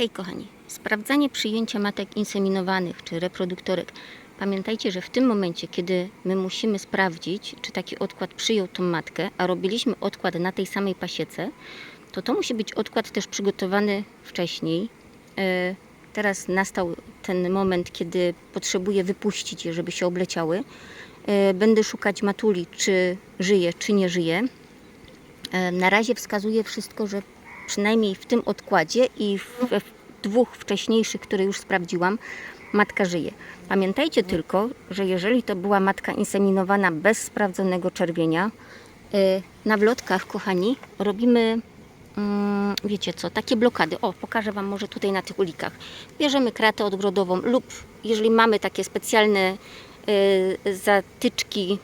Hej kochani, sprawdzanie przyjęcia matek inseminowanych czy reproduktorek. Pamiętajcie, że w tym momencie, kiedy my musimy sprawdzić, czy taki odkład przyjął tą matkę, a robiliśmy odkład na tej samej pasiece, to to musi być odkład też przygotowany wcześniej. E, Teraz nastał ten moment, kiedy potrzebuję wypuścić je, żeby się obleciały. E, Będę szukać matuli, czy żyje, czy nie żyje. E, Na razie wskazuje wszystko, że przynajmniej w tym odkładzie i we w dwóch wcześniejszych, które już sprawdziłam, matka żyje. Pamiętajcie tylko, że jeżeli to była matka inseminowana bez sprawdzonego czerwienia, e, na wlotkach, kochani, robimy, mm, wiecie co, takie blokady. O, pokażę Wam może tutaj na tych ulikach. Bierzemy kratę odgrodową lub jeżeli mamy takie specjalne e, zatyczki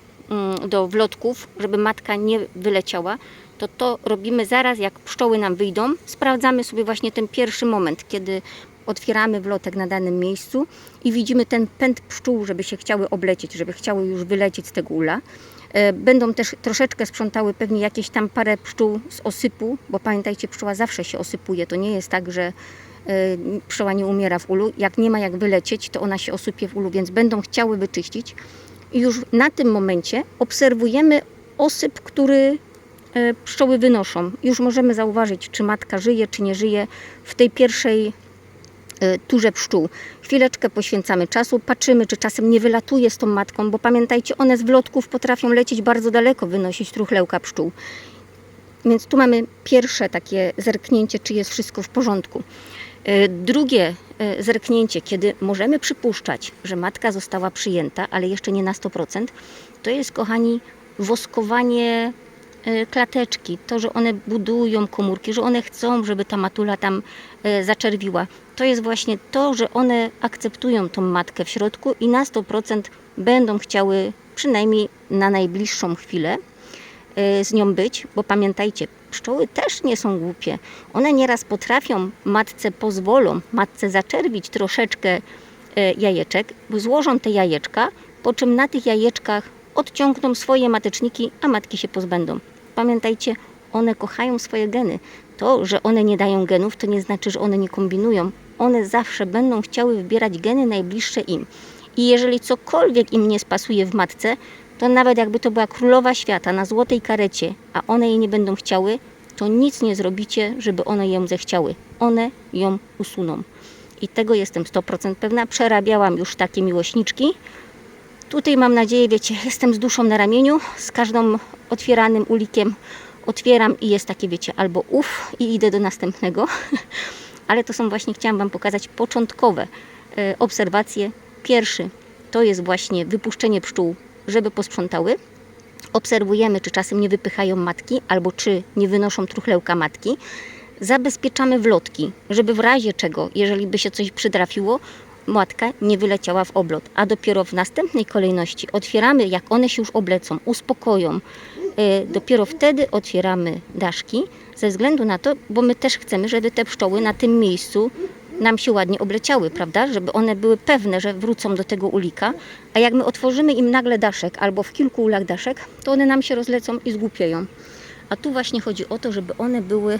do wlotków, żeby matka nie wyleciała, to to robimy zaraz, jak pszczoły nam wyjdą. Sprawdzamy sobie właśnie ten pierwszy moment, kiedy otwieramy wlotek na danym miejscu i widzimy ten pęd pszczół, żeby się chciały oblecieć, żeby chciały już wylecieć z tego ula. E, Będą też troszeczkę sprzątały pewnie jakieś tam parę pszczół z osypu, bo pamiętajcie, pszczoła zawsze się osypuje. To nie jest tak, że e, pszczoła nie umiera w ulu. Jak nie ma jak wylecieć, to ona się osypie w ulu, więc będą chciały wyczyścić. Już na tym momencie obserwujemy osyp, który e, pszczoły wynoszą. Już możemy zauważyć, czy matka żyje, czy nie żyje w tej pierwszej e, turze pszczół. Chwileczkę poświęcamy czasu, patrzymy, czy czasem nie wylatuje z tą matką, bo pamiętajcie, one z wlotków potrafią lecieć bardzo daleko, wynosić truchlełka pszczół. Więc tu mamy pierwsze takie zerknięcie, czy jest wszystko w porządku. E, Drugie e, zerknięcie, kiedy możemy przypuszczać, że matka została przyjęta, ale jeszcze nie na 100%, to jest, kochani, woskowanie e, klateczki, to, że one budują komórki, że one chcą, żeby ta matula tam zaczerwiła. To jest właśnie to, że one akceptują tą matkę w środku i na 100% będą chciały przynajmniej na najbliższą chwilę z nią być, bo pamiętajcie, pszczoły też nie są głupie. One nieraz potrafią, matce pozwolą, matce zaczerwić troszeczkę e, jajeczek, złożą te jajeczka, po czym na tych jajeczkach odciągną swoje mateczniki, a matki się pozbędą. Pamiętajcie, one kochają swoje geny. To, że one nie dają genów, to nie znaczy, że one nie kombinują. One zawsze będą chciały wybierać geny najbliższe im. I jeżeli cokolwiek im nie spasuje w matce, to nawet jakby to była królowa świata na złotej karecie, a one jej nie będą chciały, to nic nie zrobicie, żeby one ją zechciały. One ją usuną. I tego jestem 100% pewna. Przerabiałam już takie miłośniczki. Tutaj mam nadzieję, wiecie, jestem z duszą na ramieniu, z każdym otwieranym ulikiem otwieram i jest takie, wiecie, albo uff i idę do następnego. Ale to są właśnie, chciałam Wam pokazać początkowe e, obserwacje. Pierwszy to jest właśnie wypuszczenie pszczół, żeby posprzątały. Obserwujemy, czy czasem nie wypychają matki, albo czy nie wynoszą truchlełka matki. Zabezpieczamy wlotki, żeby w razie czego, jeżeli by się coś przytrafiło, matka nie wyleciała w oblot. A dopiero w następnej kolejności otwieramy, jak one się już oblecą, uspokoją. E, Dopiero wtedy otwieramy daszki, ze względu na to, bo my też chcemy, żeby te pszczoły na tym miejscu nam się ładnie obleciały, prawda? Żeby one były pewne, że wrócą do tego ulika. A jak my otworzymy im nagle daszek albo w kilku ulach daszek, to one nam się rozlecą i zgłupieją. A tu właśnie chodzi o to, żeby one były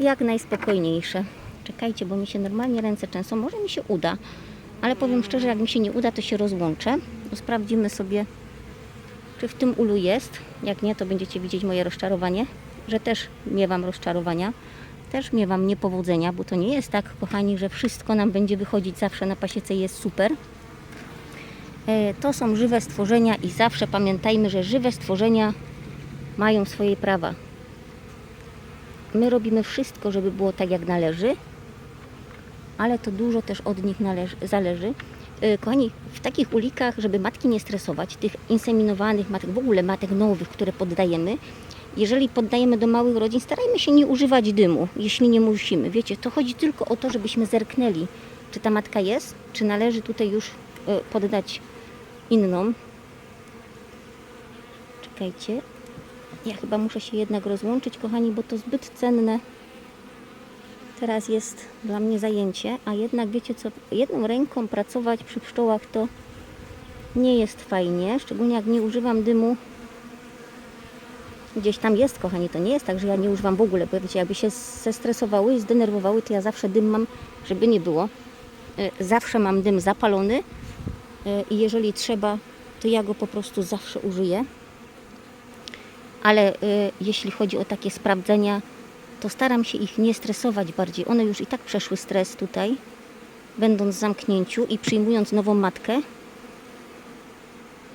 jak najspokojniejsze. Czekajcie, bo mi się normalnie ręce często, może mi się uda, ale powiem szczerze, jak mi się nie uda, to się rozłączę. To sprawdzimy sobie, czy w tym ulu jest. Jak nie, to będziecie widzieć moje rozczarowanie, że też miewam rozczarowania, też miewam niepowodzenia, bo to nie jest tak, kochani, że wszystko nam będzie wychodzić zawsze na pasiece jest super. E, To są żywe stworzenia i zawsze pamiętajmy, że żywe stworzenia mają swoje prawa. My robimy wszystko, żeby było tak, jak należy, ale to dużo też od nich należy, zależy. E, Kochani, w takich ulikach, żeby matki nie stresować, tych inseminowanych matek, w ogóle matek nowych, które poddajemy, jeżeli poddajemy do małych rodzin, starajmy się nie używać dymu, jeśli nie musimy. Wiecie, to chodzi tylko o to, żebyśmy zerknęli, czy ta matka jest, czy należy tutaj już e, poddać inną. Czekajcie. Ja chyba muszę się jednak rozłączyć, kochani, bo to zbyt cenne teraz jest dla mnie zajęcie, a jednak wiecie co, jedną ręką pracować przy pszczołach to nie jest fajnie, szczególnie jak nie używam dymu gdzieś tam jest, kochani, to nie jest tak, że ja nie używam w ogóle, bo wiecie, jakby się zestresowały i zdenerwowały, to ja zawsze dym mam, żeby nie było. E, Zawsze mam dym zapalony e, i jeżeli trzeba, to ja go po prostu zawsze użyję. Ale e, jeśli chodzi o takie sprawdzenia, to staram się ich nie stresować bardziej. One już i tak przeszły stres tutaj, będąc w zamknięciu i przyjmując nową matkę.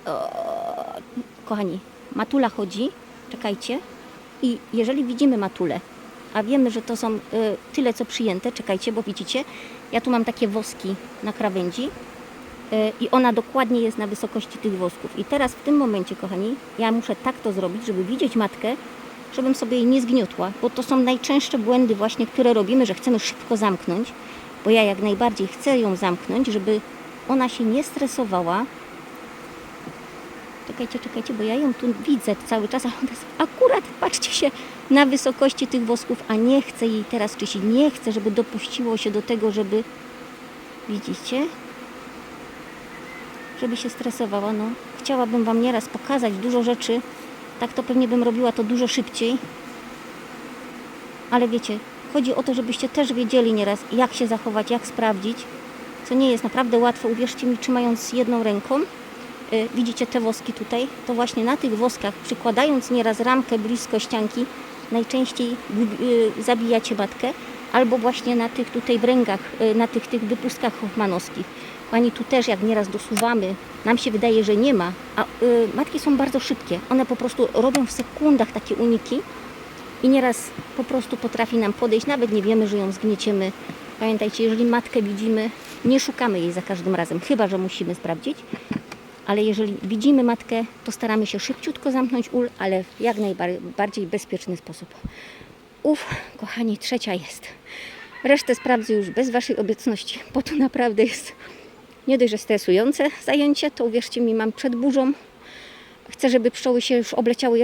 O, kochani, matula chodzi, czekajcie. I jeżeli widzimy matulę, a wiemy, że to są y, tyle co przyjęte, czekajcie, bo widzicie, ja tu mam takie woski na krawędzi y, i ona dokładnie jest na wysokości tych wosków. I teraz w tym momencie, kochani, ja muszę tak to zrobić, żeby widzieć matkę, żebym sobie jej nie zgniotła, bo to są najczęstsze błędy właśnie, które robimy, że chcemy szybko zamknąć, bo ja jak najbardziej chcę ją zamknąć, żeby ona się nie stresowała. Czekajcie, czekajcie, bo ja ją tu widzę cały czas, ale ona jest akurat, patrzcie się, na wysokości tych wosków, a nie chcę jej teraz czyścić. Nie chcę, żeby dopuściło się do tego, żeby, widzicie, żeby się stresowała. No, chciałabym Wam nieraz pokazać dużo rzeczy, tak to pewnie bym robiła to dużo szybciej. Ale wiecie, chodzi o to, żebyście też wiedzieli nieraz, jak się zachować, jak sprawdzić, co nie jest naprawdę łatwe. Uwierzcie mi, trzymając jedną ręką, widzicie te woski tutaj, to właśnie na tych woskach, przykładając nieraz ramkę blisko ścianki, najczęściej y, zabijacie matkę, albo właśnie na tych tutaj bręgach, y, na tych, tych wypustkach hoffmanowskich. Pani tu też, jak nieraz dosuwamy, nam się wydaje, że nie ma, a y, matki są bardzo szybkie. One po prostu robią w sekundach takie uniki i nieraz po prostu potrafi nam podejść, nawet nie wiemy, że ją zgnieciemy. Pamiętajcie, jeżeli matkę widzimy, nie szukamy jej za każdym razem, chyba że musimy sprawdzić. Ale jeżeli widzimy matkę, to staramy się szybciutko zamknąć ul, ale w jak najbardziej bezpieczny sposób. Uf, kochani, trzecia jest. Resztę sprawdzę już bez Waszej obecności, bo to naprawdę jest nie dość, że stresujące zajęcie, to uwierzcie mi, mam przed burzą. Chcę, żeby pszczoły się już obleciały jeszcze